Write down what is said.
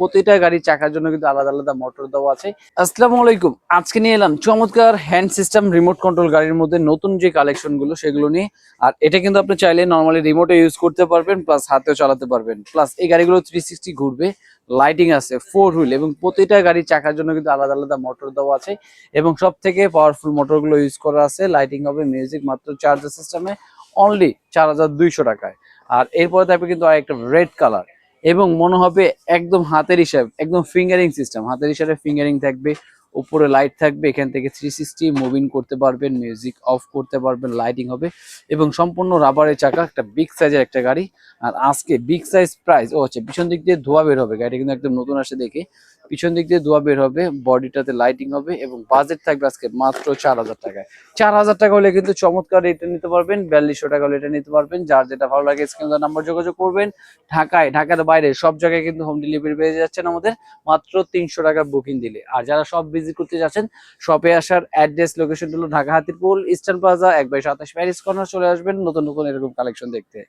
প্রতিটা গাড়ির চাকার জন্য কিন্তু আলাদা আলাদা মোটর দেওয়া আছে। আসসালামু আলাইকুম। আজকে নিয়ে এলাম চমৎকার হ্যান্ড সিস্টেম রিমোট কন্ট্রোল গাড়ির মধ্যে নতুন যে কালেকশনগুলো সেগুলো নিয়ে। আর এটা কিন্তু আপনি চাইলে নর্মালি রিমোটে ইউজ করতে পারবেন প্লাস হাতেও চালাতে পারবেন। প্লাস এই গাড়িগুলো থ্রি সিক্সটি ঘুরবে লাইটিং আছে ফোর হুইল এবং প্রতিটা গাড়ির চাকার জন্য কিন্তু আলাদা আলাদা মোটর দেওয়া আছে। এবং সব থেকে পাওয়ারফুল মোটরগুলো ইউজ করা আছে লাইটিং হবে মিউজিক মাত্র চার্জার সিস্টেমে অনলি চার হাজার দুইশো টাকায়। আর এরপরে থাকবে কিন্তু আরেকটা রেড কালার এবং মনে হবে একদম হাতের হিসাব, একদম ফিঙ্গারিং সিস্টেম। হাতের হিসাবে ফিঙ্গারিং থাকবে, উপরে লাইট থাকবে, এখান থেকে থ্রি সিক্সটি মুভিং করতে পারবেন মিউজিক অফ করতে পারবেন লাইটিং হবে এবং সম্পূর্ণ রাবারের চাকা, একটা বিগ সাইজের একটা গাড়ি আর আজকে বিগ সাইজ প্রাইস ও হচ্ছে পিছন দিক দিয়ে ধোয়া বের হবে, গাড়িটা কিন্তু একদম নতুন আসে দেখে। পিছন দিক দিয়ে ধোয়া বের হবে বডিটাতে লাইটিং হবে এবং বাজেট থাকবে আজকে মাত্র চার হাজার টাকায়। চার হাজার টাকা হলে কিন্তু চমৎকার এটা নিতে পারবেন, বিয়াল্লিশশো টাকা হলে এটা নিতে পারবেন। যার যেটা ভালো লাগে স্ক্রিন নাম্বার যোগাযোগ করবেন। ঢাকায়, ঢাকার বাইরে সব জায়গায় কিন্তু হোম ডেলিভারি পেয়ে যাচ্ছেন আমাদের। মাত্র তিনশো টাকা বুকিং দিলে। আর যারা সব ভিজিট করতে যাচ্ছেন শপে আসার অ্যাড্রেস লোকেশন হলো ঢাকা হাতিরপুল ইস্টার্ন প্লাজা এক বাই সাতাশ প্যারিস কর্নার চলে আসবেন। নতুন নতুন এরকম কালেকশন দেখতে।